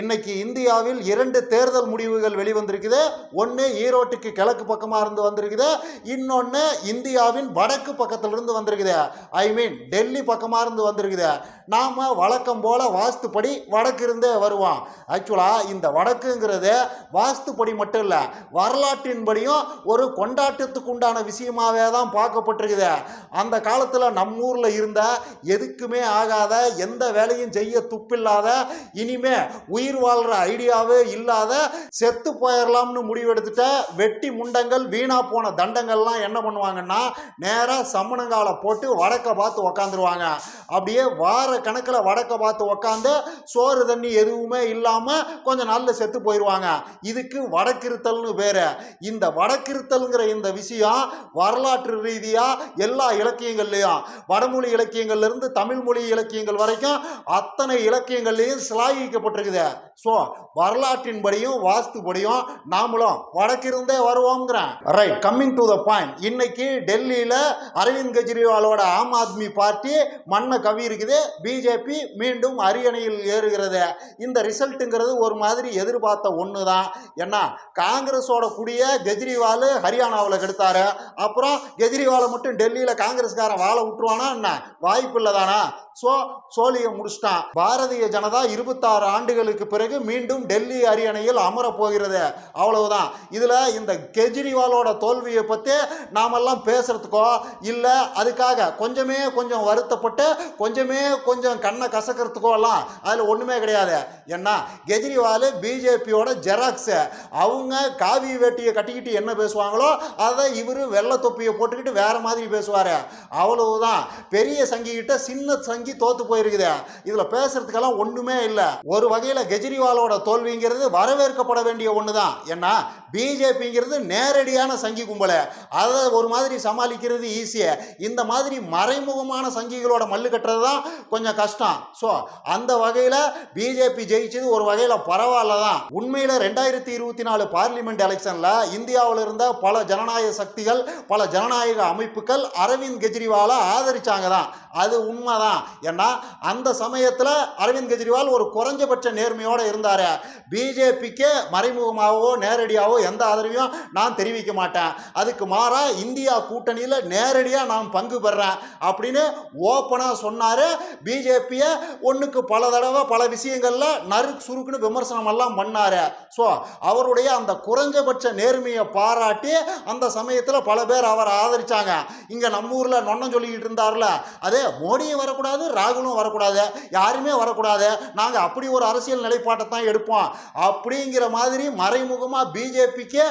இன்னைக்கு இந்தியாவில் இரண்டு தேர்தல் முடிவுகள் வெளிவந்திருக்குது. ஒன்று ஈரோட்டுக்கு கிழக்கு பக்கமாக இருந்து வந்திருக்குது. இன்னொன்று இந்தியாவின் வடக்கு பக்கத்திலிருந்து வந்திருக்குது. ஐ மீன் டெல்லி பக்கமாக இருந்து வந்திருக்குது. நாம் வழக்கம் போல் வாஸ்துப்படி வடக்கு இருந்தே வருவோம். ஆக்சுவலாக இந்த வடக்குங்கிறது வாஸ்துப்படி மட்டும் இல்லை வரலாற்றின்படியும் ஒரு கொண்டாட்டத்துக்கு உண்டான விஷயமாகவே தான் பார்க்கப்பட்டிருக்குது. அந்த காலத்தில் நம்ம ஊரில் இருந்த எதுக்குமே ஆகாத எந்த வேலையும் செய்ய துப்பில்லாத இனிமே உயிர் வாழ்கிற ஐடியாவே இல்லாத செத்து போயிடலாம்னு முடிவெடுத்துட்ட வெட்டி முண்டங்கள் வீணா போன தண்டங்கள்லாம் என்ன பண்ணுவாங்கன்னா நேராக சம்மணங்கால போட்டு வடக்க பார்த்து உக்காந்துருவாங்க. அப்படியே வார கணக்கில் வடக்க பார்த்து உக்காந்து சோறு தண்ணி எதுவுமே இல்லாமல் கொஞ்சம் நாளில் செத்து போயிடுவாங்க இதுக்கு வடக்கிருத்தல்னு பேர் இந்த வடக்கிருத்தல்ங்கிற இந்த விஷயம் வரலாற்று ரீதியாக எல்லா இலக்கியங்கள்லையும் வடமொழி இலக்கியங்கள்லேருந்து தமிழ் மொழி இலக்கியங்கள் வரைக்கும் அத்தனை இலக்கியங்கள்லையும் சிலாகிக்கப்பட்டிருக்குது ஸோ வரலாற்றின்படியும் வாஸ்துபடியும் நாமளும் வடக்கிருந்தே வருவோங்கிறேன் right coming to the point இன்னைக்கு டெல்லியில் அரவிந்த் கெஜ்ரிவாலோட ஆம் ஆத்மி பார்ட்டி மண்ணை கவி இருக்குது. பிஜேபி மீண்டும் அரியணையில் ஏறுகிறது. இந்த ரிசல்ட்டுங்கிறது ஒரு மாதிரி எதிர்பார்த்த ஒன்று தான் ஏன்னா காங்கிரஸோட கூடிய கெஜ்ரிவால் ஹரியானாவில் கெடுத்தாரு. அப்புறம் கெஜ்ரிவாலை மட்டும் டெல்லியில் காங்கிரஸ்காரன் வாழ விட்டுருவானா என்ன? வாய்ப்பு இல்லை தானா? ஸோ சோழியை முடிச்சிட்டான். பாரதிய ஜனதா இருபத்தாறு ஆண்டுகளுக்கு பிறகு மீண்டும் டெல்லி அரியணையில் அமரப் போகிறது. அவ்வளவுதான். இதில் இந்த கெஜ்ரிவாலோட தோல்வியை பற்றி நாமெல்லாம் பேசுகிறதுக்கோ இல்லை அதுக்காக கொஞ்சமே கொஞ்சம் வருத்தப்பட்டு கொஞ்சமே கொஞ்சம் கண்ணை கசக்கிறதுக்கோ எல்லாம் அதில் ஒன்றுமே கிடையாது. ஏன்னா கெஜ்ரிவால் பிஜேபியோட ஜெராக்ஸு. அவங்க காவி வேட்டியை கட்டிக்கிட்டு என்ன பேசுவாங்களோ அதை இவர் வெள்ளை தொப்பியை போட்டுக்கிட்டு வேறு மாதிரி பேசுவார். அவ்வளவுதான். பெரிய சங்கிக்கிட்ட சின்ன சங்கி தோற்று போயிருக்குது. இதில் பேசுகிறதுக்கெல்லாம் ஒன்றுமே இல்லை. ஒரு வகையில் கெஜ்ரிவாலோட தோல்விங்கிறது வரவேற்கப்பட வேண்டிய ஒன்று தான் ஏன்னா பிஜேபிங்கிறது நேரடியான சங்கி கும்பலை. அதை ஒரு மாதிரி சமாளிக்கிறது ஈஸியாக இந்த மாதிரி மறைமுகமான சங்கிகளோட மல்லு கட்டுறது தான் கொஞ்சம் கஷ்டம். ஸோ அந்த வகையில் பிஜேபி ஜெயிச்சது ஒரு வகையில் பரவாயில்ல தான் உண்மையில் ரெண்டாயிரத்தி இருபத்தி நாலு பார்லிமெண்ட் எலெக்ஷனில் இந்தியாவில் இருந்த பல ஜனநாயக சக்திகள் பல ஜனநாயக அமைப்புகள் அரவிந்த் கெஜ்ரிவாலை ஆதரிச்சாங்க தான் அது உண்மை தான் ஏன்னா அந்த சமயத்தில் அரவிந்த் கெஜ்ரிவால் ஒரு குறைஞ்சபட்ச நேர்மை நேர்மையோடு இருந்தார். பிஜேபிக்கு மறைமுகமாகவோ நேரடியாகவோ எந்த ஆதரவையும் நான் தெரிவிக்க மாட்டேன். அதுக்கு மாறா இந்தியா கூட்டணியில் நேரடியாக நான் பங்கு பெறேன் அப்படின்னு ஓப்பனாக சொன்னார். பிஜேபியை ஒன்றுக்கு பல தடவை பல விஷயங்களில் நறுக்கு சுருக்குன்னு விமர்சனம் எல்லாம் பண்ணார். ஸோ அவருடைய அந்த குறைஞ்சபட்ச நேர்மையை பாராட்டி அந்த சமயத்தில் பல பேர் அவரை ஆதரிச்சாங்க. இங்கே நம்ம ஊரில் நொன்னம் சொல்லிக்கிட்டு இருந்தார்ல. அதே மோடியும் வரக்கூடாது ராகுலும் வரக்கூடாது. யாருமே வரக்கூடாது. நாங்கள் அப்படி ஒரு அரசியல் நிலைப்பாட்டை தான் எடுப்போம் அப்படிங்கிற மாதிரி மறைமுகமாக பிஜேபிக்கு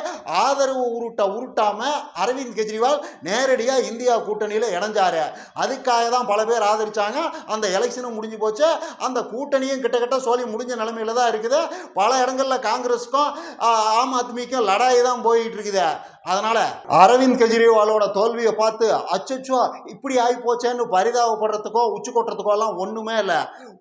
ஆதரவு உருட்ட உருட்டாமல் அரவிந்த் கெஜ்ரிவால் நேரடியாக இந்தியா கூட்டணியில் இணைஞ்சார். அதுக்காக தான் பல பேர் ஆதரித்தாங்க அந்த எலெக்ஷனும் முடிஞ்சு போச்சு. அந்த கூட்டணியும் கிட்டத்தட்ட சோழி முடிஞ்ச நிலைமையில் தான் இருக்குது. பல இடங்களில் காங்கிரஸுக்கும் ஆம் ஆத்மிக்கும் லடாய் தான் போயிட்டு இருக்குது. அதனால அரவிந்த் கெஜ்ரிவாலோட தோல்வியை பார்த்து அச்சச்சோ இப்படி ஆகி போச்சேன்னு பரிதாபப்படுறதுக்கோ உச்சி கொட்டுறதுக்கோ எல்லாம் ஒன்றுமே இல்லை.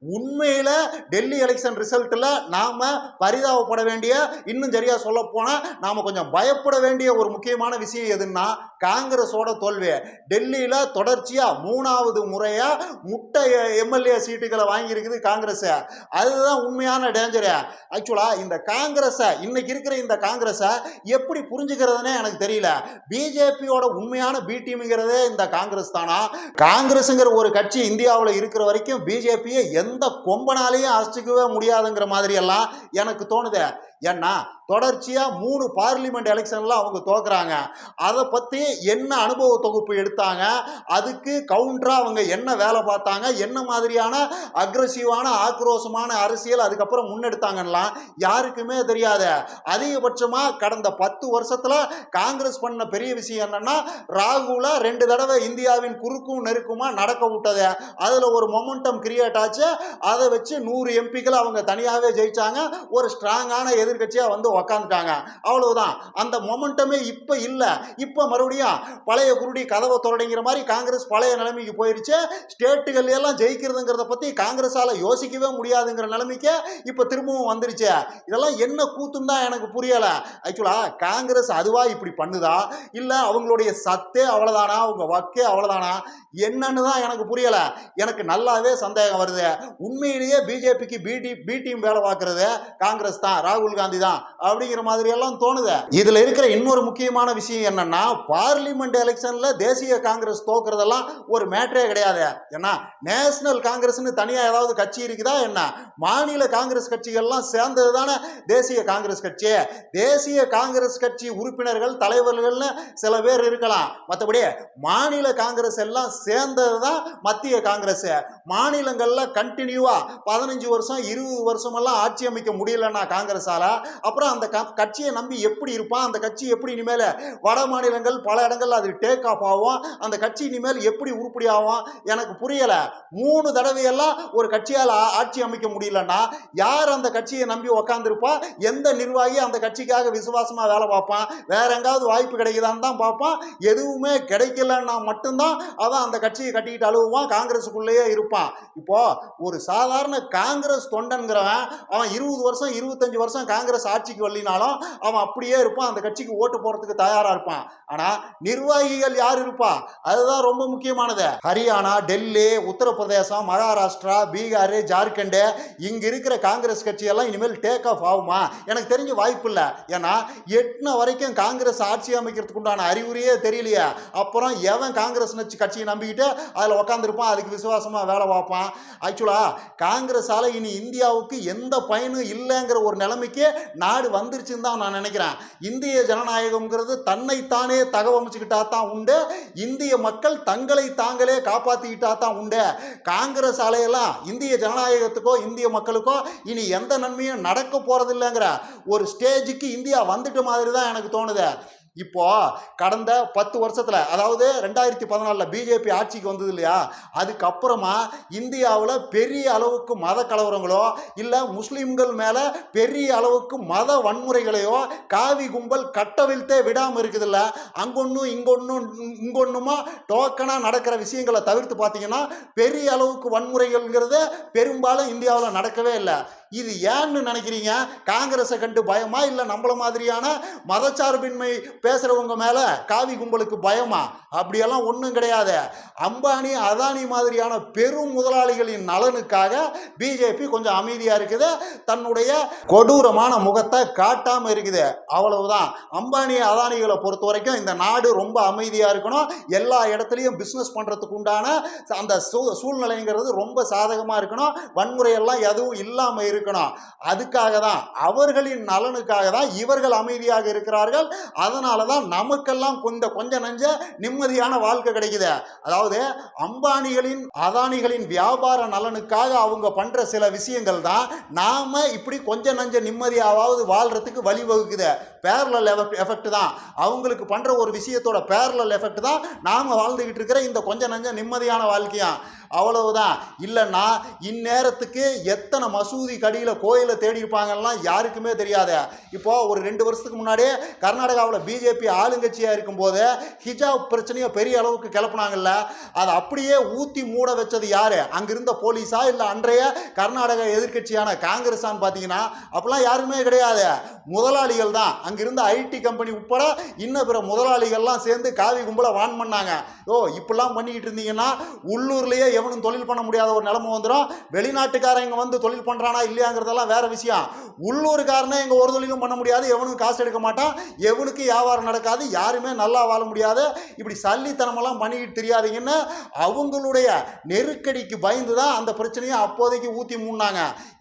உண்மையில் டெல்லி எலெக்ஷன் ரிசல்ட்டில் நாம் பரிதாபப்பட வேண்டிய இன்னும் சரியாக சொல்ல போனால் நாம் கொஞ்சம் பயப்பட வேண்டிய ஒரு முக்கியமான விஷயம் எதுன்னா காங்கிரஸோட தோல்வி டெல்லியில் தொடர்ச்சியாக மூணாவது முறையாக முட்டை எம்எல்ஏ சீட்டுகளை வாங்கியிருக்குது காங்கிரஸ். அதுதான் உண்மையான டேஞ்சரு ஆக்சுவலாக இந்த காங்கிரஸை இன்னைக்கு இருக்கிற இந்த காங்கிரஸை எப்படி புரிஞ்சுக்கிறதுனே எனக்கு தெரியல. பிஜேபியோட உண்மையான பி டீமுங்கிறதே இந்த காங்கிரஸ் தானா? காங்கிரஸுங்கிற ஒரு கட்சி இந்தியாவில் இருக்கிற வரைக்கும் பிஜேபியை எந்த கொம்பனாலையும் அசைச்சிக்கவே முடியாதுங்கிற மாதிரி எல்லாம் எனக்கு தோணுது. ஏன்னா தொடர்ச்சியாக மூணு பார்லிமெண்ட் எலெக்ஷனில் அவங்க தோக்குறாங்க அதை பற்றி என்ன அனுபவ தொகுப்பு எடுத்தாங்க அதுக்கு கவுண்டராக அவங்க என்ன வேலை பார்த்தாங்க என்ன மாதிரியான அக்ரஸிவான ஆக்ரோஷமான அரசியல் அதுக்கப்புறம் முன்னெடுத்தாங்கலாம் யாருக்குமே தெரியாது. அதிகபட்சமாக கடந்த பத்து வருஷத்தில் காங்கிரஸ் பண்ண பெரிய விஷயம் என்னன்னா ராகுல ரெண்டு தடவை இந்தியாவின் குறுக்கும் நெருக்குமா நடக்க விட்டது. அதில் ஒரு மொமெண்டம் கிரியேட் ஆச்சு. அதை வச்சு நூறு எம்பிக்களை அவங்க தனியாகவே ஜெயிச்சாங்க. ஒரு ஸ்ட்ராங்கான எதிர்கட்சியாக வந்து உக்காந்துட்டாங்க. அவ்வளவுதான். அந்த மொமெண்டமே இப்போ இல்லை. இப்போ மறுபடியும் பழைய குருடி கதவை தொடங்கிற மாதிரி காங்கிரஸ் பழைய நிலைமைக்கு போயிருச்சு. ஸ்டேட்டுகள் எல்லாம் ஜெயிக்கிறதுங்கிறத பற்றி காங்கிரஸால் யோசிக்கவே முடியாதுங்கிற நிலைமைக்கு இப்போ திரும்பவும் வந்துருச்சு. இதெல்லாம் என்ன கூத்துன்னு தான் எனக்கு புரியலை. ஆக்சுவலாக காங்கிரஸ் அதுவா இப்படி பண்ணுதா? இல்லை அவங்களுடைய சத்தே அவ்வளோதானா அவங்க வக்கே அவ்வளோதானா என்னன்னு தான் எனக்கு புரியலை. எனக்கு நல்லாவே சந்தேகம் வருது. உண்மையிலேயே பிஜேபிக்கு பிடி பி டீம் வேலை பார்க்கறது காங்கிரஸ் தான். ராகுல் காந்தி தான் அப்படிங்கிற மாதிரி எல்லாம் தோணுது. இதில் இருக்கிற இன்னொரு முக்கியமான விஷயம் என்னன்னா பார்லிமெண்ட் எலெக்ஷனில் தேசிய காங்கிரஸ் தோக்குறதெல்லாம் ஒரு மேட்டரே கிடையாது. ஏன்னா நேஷனல் காங்கிரஸ்னு தனியாக ஏதாவது கட்சி இருக்குதா என்ன? மாநில காங்கிரஸ் கட்சிகள்லாம் சேர்ந்தது தானே தேசிய காங்கிரஸ் கட்சி. தேசிய காங்கிரஸ் கட்சி உறுப்பினர்கள் தலைவர்கள்னு சில பேர் இருக்கலாம். மற்றபடி மாநில காங்கிரஸ் எல்லாம் சேர்ந்தது தான் மத்திய காங்கிரஸ். மாநிலங்களில் கண்டினியூவாக பதினஞ்சு வருஷம் இருபது வருஷமெல்லாம் ஆட்சி அமைக்க முடியலன்னா காங்கிரஸால அப்புறம் அந்த க- கட்சியை நம்பி எப்படி இருப்பான்? அந்த கட்சி எப்படி இனிமேல் வட மாநிலங்கள் பல இடங்கள்ல அது டேக் ஆஃப் ஆகும். அந்த கட்சி இனிமேல் எப்படி உருப்படி ஆகும்? எனக்கு புரியலை. மூணு தடவையெல்லாம் ஒரு கட்சியால் ஆட்சி அமைக்க முடியலன்னா யார் அந்த கட்சியை நம்பி உக்காந்துருப்பா? எந்த நிர்வாகி அந்த கட்சிக்காக விசுவாசமாக வேலை பார்ப்பான்? வேற எங்காவது வாய்ப்பு கிடைக்குதான்னு தான் பார்ப்பான். எதுவுமே கிடைக்கலன்னா மட்டும்தான் அவன் அந்த கட்சியை கட்டிக்கிட்டு அழுவான் காங்கிரஸுக்குள்ளேயே இருப்பான். இப்போ ஒரு சாதாரண காங்கிரஸ் தொண்டன்கிறவன் அவன் இருபது வருஷம் இருபத்தஞ்சு வருஷம் காங்கிரஸ் ஆட்சிக்கு வரலினாலும் அவன் அப்படியே இருப்பான். அந்த கட்சிக்கு ஓட்டு போகிறதுக்கு தயாராக இருப்பான். ஆனால் நிர்வாகிகள் யார் இருப்பா? அதுதான் ரொம்ப முக்கியமானது. ஹரியானா டெல்லி உத்தரப்பிரதேசம் மகாராஷ்டிரா பீகார் ஜார்க்கண்டு இங்கே இருக்கிற காங்கிரஸ் கட்சியெல்லாம் இனிமேல் டேக் ஆஃப் ஆகுமா? எனக்கு தெரிஞ்ச வாய்ப்பு இல்லை. ஏன்னா எட்டுன வரைக்கும் காங்கிரஸ் ஆட்சி அமைக்கிறதுக்கு உண்டான அறிகுறியே தெரியலையே. அப்புறம் எவன் காங்கிரஸ் நச்சு கட்சியை நம்பிக்கிட்டு அதில் உக்காந்துருப்பான்? அதுக்கு விசுவாசமாக வேலை பார்ப்பான். ஆக்சுவலாக காங்கிரஸால் இனி இந்தியாவுக்கு எந்த பயனும் இல்லைங்கிற ஒரு நிலைமைக்கு நாடு வந்துருச்சுன்னு தான் நான் நினைக்கிறேன். இந்திய ஜனநாயகம்ங்கிறது தன்னைத்தானே தகவமைச்சுக்கிட்டா தான் உண்டு. இந்திய மக்கள் தங்களை தாங்களே காப்பாற்றிக்கிட்டா தான் உண்டு. காங்கிரஸ் ஆலையெல்லாம் இந்திய ஜனநாயகத்துக்கோ இந்திய மக்களுக்கோ இனி எந்த நன்மையும் நடக்க போகிறதில்லைங்கிற ஒரு ஸ்டேஜுக்கு இந்தியா வந்துட்ட மாதிரி தான் எனக்கு தோணுது. இப்போ கடந்த பத்து வருஷத்தில் அதாவது ரெண்டாயிரத்தி பதினாலில் பிஜேபி ஆட்சிக்கு வந்தது இல்லையா? அதுக்கப்புறமா இந்தியாவில் பெரிய அளவுக்கு மத கலவரங்களோ இல்லை முஸ்லீம்கள் மேலே பெரிய அளவுக்கு மத வன்முறைகளையோ காவி கும்பல் கட்டவிழ்த்தே விடாமல் இருக்குதுல்ல அங்கொன்னும் இங்கொன்னும் இங்கொன்னுமா டோக்கனாக நடக்கிற விஷயங்களை தவிர்த்து பார்த்தீங்கன்னா பெரிய அளவுக்கு வன்முறைகள்ங்கிறது பெரும்பாலும் இந்தியாவில் நடக்கவே இல்லை. இது ஏன்னு நினைக்கிறீங்க? காங்கிரஸை கண்டு பயமா இல்லை நம்மள மாதிரியான மதச்சார்பின்மை பேசுகிறவங்க மேலே காவி கும்பலுக்கு பயமா? அப்படியெல்லாம் ஒன்றும் கிடையாது. அம்பானி அதானி மாதிரியான பெரும் முதலாளிகளின் நலனுக்காக பிஜேபி கொஞ்சம் அமைதியாக இருக்குது. தன்னுடைய கொடூரமான முகத்தை காட்டாமல் இருக்குது. அவ்வளவுதான். அம்பானி அதானிகளை பொறுத்த வரைக்கும் இந்த நாடு ரொம்ப அமைதியாக இருக்கணும். எல்லா இடத்துலையும் பிஸ்னஸ் பண்ணுறதுக்கு உண்டான அந்த சூ சூழ்நிலைங்கிறது ரொம்ப சாதகமாக இருக்கணும். வன்முறையெல்லாம் எதுவும் இல்லாமல் இருக்கணும். அதுக்காக தான் அவர்களின் நலனுக்காக தான் இவர்கள் அமைதியாக இருக்கிறார்கள். அதனால தான் நமக்கெல்லாம் கொஞ்ச கொஞ்ச நஞ்ச நிம்மதியான வாழ்க்கை கிடைக்குது. அதாவது அம்பானிகளின் அதானிகளின் வியாபார நலனுக்காக அவங்க பண்ற சில விஷயங்கள் தான் நாம இப்படி கொஞ்ச நஞ்ச நிம்மதியாவது வாழ்றதுக்கு வழிவகுக்குது. பேரலல் எஃபெக்ட் தான். அவங்களுக்கு பண்ற ஒரு விஷயத்தோட பேரலல் எஃபெக்ட் தான் நாம வாழ்ந்துகிட்டு இருக்கிற இந்த கொஞ்ச நஞ்ச நிம்மதியான வாழ்க்கையா. அவ்வளவுதான். இல்லைன்னா இந்நேரத்துக்கு எத்தனை மசூதி கடியில் கோயிலை தேடி இருப்பாங்கலாம் யாருக்குமே தெரியாது. இப்போ ஒரு ரெண்டு வருஷத்துக்கு முன்னாடியே கர்நாடகாவில் பிஜேபி ஆளுங்கட்சியாக இருக்கும்போது ஹிஜாப் பிரச்சனையை பெரிய அளவுக்கு கிளப்புனாங்கல்ல. அதை அப்படியே ஊற்றி மூட வச்சது யார்? அங்கிருந்த போலீஸா இல்லை அன்றைய கர்நாடக எதிர்க்கட்சியான காங்கிரஸான்னு பார்த்தீங்கன்னா அப்பெல்லாம் யாருமே கிடையாது. முதலாளிகள் தான். அங்கிருந்த ஐடி கம்பெனி உட்பட இன்னும் பிற முதலாளிகள்லாம் சேர்ந்து காவி கும்பலை வான் பண்ணாங்க. ஓ இப்படிலாம் பண்ணிக்கிட்டு இருந்தீங்கன்னா உள்ளூர்லேயே எவனும் தொழில் பண்ண முடியாத ஒரு நிலைமை வந்துடும் வெளிநாட்டுக்காரன் இங்கே வந்து தொழில் பண்ணுறானா இல்லையாங்கிறதெல்லாம் வேற விஷயம். உள்ளூர்காரனே இங்கே ஒரு தொழிலும் பண்ண முடியாது. எவனும் காசு எடுக்க மாட்டான். எவனுக்கு வியாபாரம் நடக்காது. யாருமே நல்லா வாழ முடியாது. இப்படி சல்லித்தனமெல்லாம் பண்ணிக்கிட்டு தெரியாதீங்கன்னு அவங்களுடைய நெருக்கடிக்கு பயந்து தான் அந்த பிரச்சனையை அப்போதைக்கு ஊற்றி மூடினாங்க.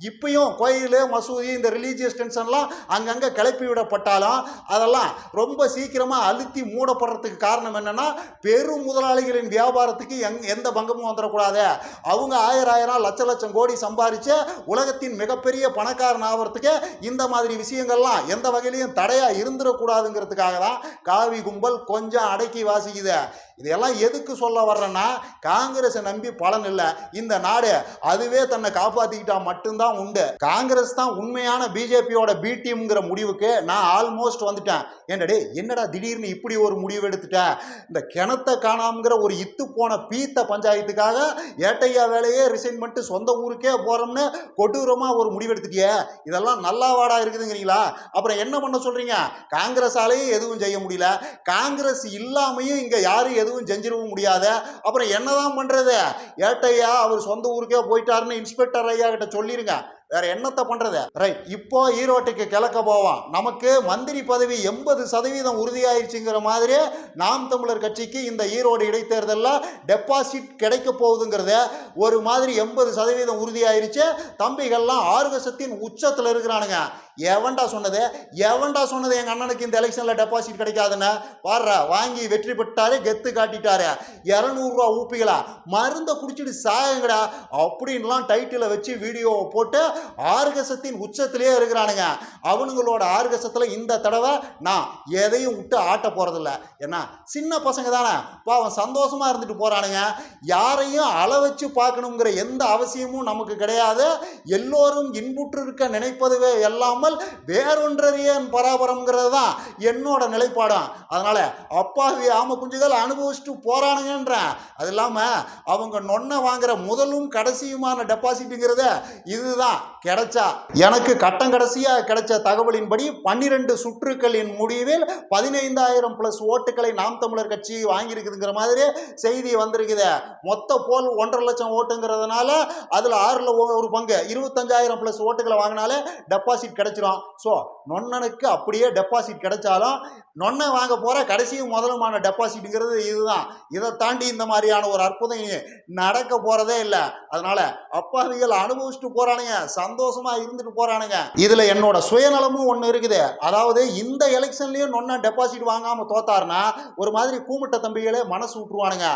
இப்பயும் கோயில் மசூதி இந்த ரிலீஜியஸ் டென்ஷன்லாம் அங்கங்கே கிளப்பி விடப்பட்டாலும் அதெல்லாம் ரொம்ப சீக்கிரமாக அழுத்தி மூடப்படுறதுக்கு காரணம் என்னென்னா பெரும் முதலாளிகளின் வியாபாரத்துக்கு எங் எந்த பங்கமும் வந்துடக்கூடாது. கூடாது அவங்க ஆயிரம் ஆயிரம் லட்ச லட்சம் கோடி சம்பாதிச்சு உலகத்தின் மிகப்பெரிய பணக்காரன் ஆகிறதுக்கு இந்த மாதிரி விஷயங்கள்லாம் எந்த வகையிலையும் தடையாக இருந்துடக்கூடாதுங்கிறதுக்காக தான் காவி கும்பல் கொஞ்சம் அடக்கி வாசிக்குது. இதெல்லாம் எதுக்கு சொல்ல வர்றேன்னா காங்கிரஸை நம்பி பலன் இல்லை. இந்த நாடு அதுவே தன்னை காப்பாற்றிக்கிட்டால் மட்டும்தான் உண்டு. காங்கிரஸ் தான் உண்மையான பிஜேபியோட பி டீம்ங்கிற முடிவுக்கு நான் ஆல்மோஸ்ட் வந்துட்டேன். ஏன்டா என்னடா திடீர்னு இப்படி ஒரு முடிவு எடுத்துட்டேன் இந்த கிணத்தை காணாமங்கிற ஒரு இத்து போன பீத்த பஞ்சாயத்துக்காக ஏட்டையா வேலையே ரிசைன் பண்ணிட்டு சொந்த ஊருக்கே போகிறோம்னு கொடூரமாக ஒரு முடிவெடுத்துட்டியே. இதெல்லாம் நல்லா வாடா இருக்குதுங்கிறீங்களா? அப்புறம் என்ன பண்ண சொல்கிறீங்க காங்கிரஸாலேயும் எதுவும் செய்ய முடியல. காங்கிரஸ் இல்லாமையும் இங்கே யாரும் எதுவும் செஞ்சிடவும் முடியாது. அப்புறம் என்னதான் பண்ணுறது ஏட்டையா அவர் சொந்த ஊருக்கே போயிட்டாருன்னு இன்ஸ்பெக்டர் ஐயா கிட்ட சொல்லிடுங்க வேற என்னத்தை பண்றது? ரைட் இப்போ ஈரோட்டுக்கு கிழக்க போவோம். நமக்கு மந்திரி பதவி எண்பது சதவீதம் உறுதியாயிருச்சுங்கிற மாதிரி நாம் தமிழர் கட்சிக்கு இந்த ஈரோடு இடைத்தேர்தலில் டெபாசிட் கிடைக்க போகுதுங்கிறத ஒரு மாதிரி எண்பது சதவீதம் உறுதியாயிருச்சு. தம்பிகள்லாம் ஆர்வசத்தின் உச்சத்தில் இருக்கிறானுங்க. எவன்டா சொன்னது? எவன்டா சொன்னது எங்கள் அண்ணனுக்கு இந்த எலெக்ஷனில் டெபாசிட் கிடைக்காதுன்னு? பாடுறா வாங்கி வெற்றி பெற்றாரு கெத்து காட்டிட்டாரு. இரநூறுவா ஊப்பிகளா? மருந்தை குடிச்சிட்டு சாயங்கடா? அப்படின்லாம் டைட்டிலை வச்சு வீடியோவை போட்டு ஆர்கசத்தின் உச்சத்திலே இருக்கிறானுங்க. அவனுங்களோட ஆர்கசத்தில் இந்த தடவை நான் எதையும் விட்டு ஆட்ட போகிறதில்ல ஏன்னா சின்ன பசங்க தானே. பாவம் சந்தோஷமாக இருந்துட்டு போகிறானுங்க யாரையும் அள வச்சு பார்க்கணுங்கிற எந்த அவசியமும் நமக்கு கிடையாது. எல்லோரும் இன்புற்று இருக்க நினைப்பதுவே இல்லாமல் வேறொன்றறியன் பராபரம்ங்கிறது தான் என்னோட நிலைப்பாடம். அதனால் அப்பாவி ஆம குஞ்சுகள் அனுபவிச்சுட்டு போகிறானுங்கன்றேன் அது இல்லாமல் அவங்க நொன்னை வாங்குற முதலும் கடைசியுமான டெபாசிட்டுங்கிறத இதுதான். கிடைச்சா? எனக்கு கட்டம் கடைசியாக கிடைச்ச தகவலின்படி பன்னிரெண்டு சுற்றுக்களின் முடிவில் பதினைந்தாயிரம் ப்ளஸ் ஓட்டுகளை நாம் தமிழர் கட்சி வாங்கியிருக்குதுங்கிற மாதிரி செய்தி வந்திருக்குது. மொத்த போல் ஒன்றரை லட்சம் ஓட்டுங்கிறதுனால அதில் ஆறில் ஒரு பங்கு. இருபத்தஞ்சாயிரம் ப்ளஸ் ஓட்டுகளை வாங்கினாலே டெபாசிட் கிடைச்சிரும். ஸோ நொன்னனுக்கு அப்படியே டெபாசிட் கிடைச்சாலும் நொன்னை வாங்க போகிற கடைசியும் முதலுமான டெபாசிட்டுங்கிறது இதுதான். இதை தாண்டி இந்த மாதிரியான ஒரு அற்புதம் நடக்க போகிறதே இல்லை. அதனால் அப்பாவிகள் அனுபவிச்சுட்டு போகிறானுங்க சந்தோஷமா இருந்துட்டு போகிறானுங்க இதில் என்னோட சுயநலமும் ஒன்று இருக்குது. அதாவது இந்த எலெக்ஷன்லேயும் நொன்ன டெபாசிட் வாங்காமல் தோத்தாருன்னா ஒரு மாதிரி கூமிட்ட தம்பிகளே மனசு விட்டுருவானுங்க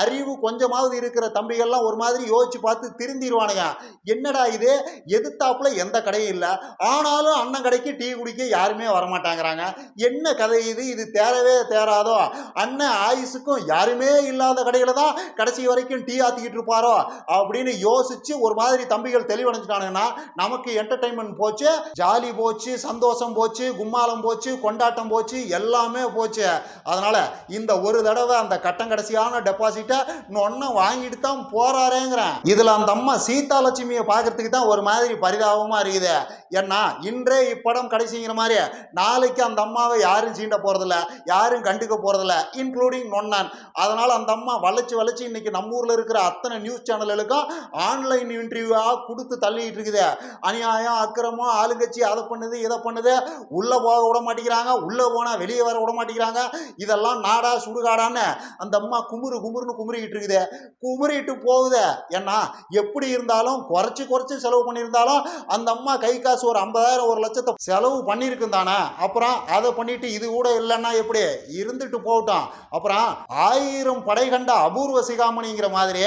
அறிவு கொஞ்சமாவது இருக்கிற தம்பிகள்லாம் ஒரு மாதிரி யோசிச்சு பார்த்து திருந்திடுவானுங்க என்னடா இது? எதிர்த்தாப்புல எந்த கடையும் இல்லை. ஆனாலும் அண்ணன் கடைக்கு டீ குடிக்க யாருமே வரமாட்டாங்கிறாங்க. என்ன கதை இது? இது தேரவே தேராதோ அண்ணன் ஆயுசுக்கும் யாருமே இல்லாத கடையில தான் கடைசி வரைக்கும் டீ ஆத்திக்கிட்டு இருப்பாரோ? அப்படின்னு யோசிச்சு ஒரு மாதிரி தம்பிகள் தெளிவடைஞ்சிட்டானுங்கன்னா நமக்கு என்டர்டைன்மெண்ட் போச்சு ஜாலி போச்சு சந்தோஷம் போச்சு கும்மாலம் போச்சு கொண்டாட்டம் போச்சு எல்லாமே போச்சு. அதனால இந்த ஒரு தடவை அந்த கட்டம் கடைசியான டெபாசிட்டை ஒன்னும் வாங்கிட்டு தான் போறாரேங்கிறேன். இதில் அந்த அம்மா சீதாலட்சுமியை பார்க்கறதுக்கு தான் ஒரு மாதிரி பரிதாபமாக இருக்குது. ஏன்னா இன்றே இப்படம் கடைசிங்கிற மாதிரி நாளைக்கு அந்த அம்மாவை யாரும் சீண்ட போகிறதில்ல யாரும் கண்டுக்க போகிறதில்ல இன்க்ளூடிங் நொன்னான். அதனால் அந்த அம்மா வளைச்சு வளைச்சு இன்னைக்கு நம்ம ஊரில் இருக்கிற அத்தனை நியூஸ் சேனல்களுக்கும் ஆன்லைன் இன்டர்வியூவாக கொடுத்து தள்ளிட்டு இருக்குது. அநியாயம் அக்கிரமம் ஆளுங்கட்சி அதை பண்ணுது இதை பண்ணுது. உள்ள போக விட மாட்டேங்கிறாங்க. உள்ள போனா வெளியே வர விட மாட்டேங்கிறாங்க. இதெல்லாம் நாடா சுடுகாடான்னு அந்த அம்மா குமுறு குமுறுன்னு குமுறிக்கிட்டு இருக்குது. குமுறிட்டு போகுது. ஏன்னா எப்படி இருந்தாலும் குறைச்சி குறைச்சி செலவு பண்ணியிருந்தாலும் அந்த அம்மா கை காசு ஒரு ஐம்பதாயிரம் ஒரு லட்சத்தை செலவு பண்ணியிருக்கும் தானே. அப்புறம் அதை பண்ணிட்டு இது கூட இல்லைன்னா எப்படி? இருந்துட்டு போகட்டும். அப்புறம் ஆயிரம் படை கண்ட அபூர்வ சிகாமணிங்கிற மாதிரி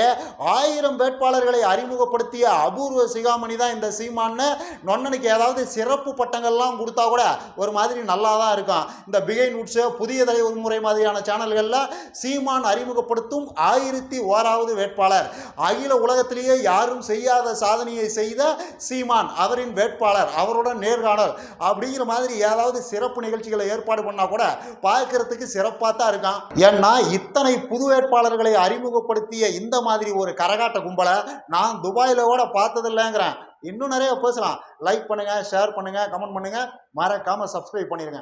ஆயிரம் வேட்பாளர்களை அறிமுகப்படுத்திய அபூர்வ சிகாமணி தான் இந்த சீமான்னு நொன்னனுக்கு ஏதாவது சிறப்பு பட்டங்கள்லாம் கொடுத்தா கூட ஒரு மாதிரி நல்லா தான் இருக்கும் இந்த பிகை நூட்ஸு புதிய தலைமுறை மாதிரியான சேனல்களில் சீமான் அறிமுகப்படுத்தும் ஆயிரத்தி ஓராவது வேட்பாளர். அகில உலகத்திலேயே யாரும் செய்யாத சாதனையை செய்த சீமான் அவரின் வேட்பாளர் அவருடன் நேர்காணல். அப்படிங்கிற மாதிரி ஏதாவது சிறப்பு நிகழ்ச்சிகளை ஏற்பாடு பண்ணால் கூட பார்க்கறதுக்கு சிறப்பாக தான் இருக்கான். ஏன்னா இத்தனை புது வேட்பாளர்களை அறிமுகப்படுத்திய இந்த மாதிரி ஒரு கரகாட்ட கும்பலை நான் துபாயில் கூட பார்த்ததில்லைங்கிறேன். இன்னும் நிறைய பேசலாம். லைக் பண்ணுங்கள் ஷேர் பண்ணுங்கள் கமெண்ட் பண்ணுங்கள் மறக்காமல் சப்ஸ்கிரைப் பண்ணிடுங்க